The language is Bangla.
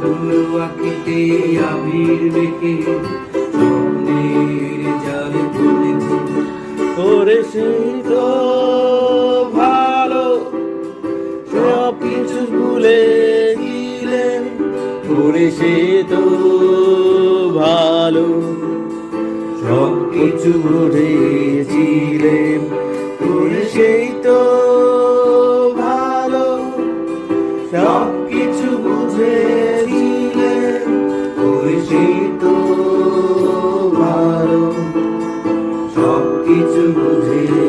ধুলো আঁকিতে আবির মেখে স্বপ্নের জাল খুলেছি করে সেই তো ভালো, সব কিছু ভুলে দিলেন করে সে তো ভালো, সব কিছু ভুলেছি কিছু বুঝে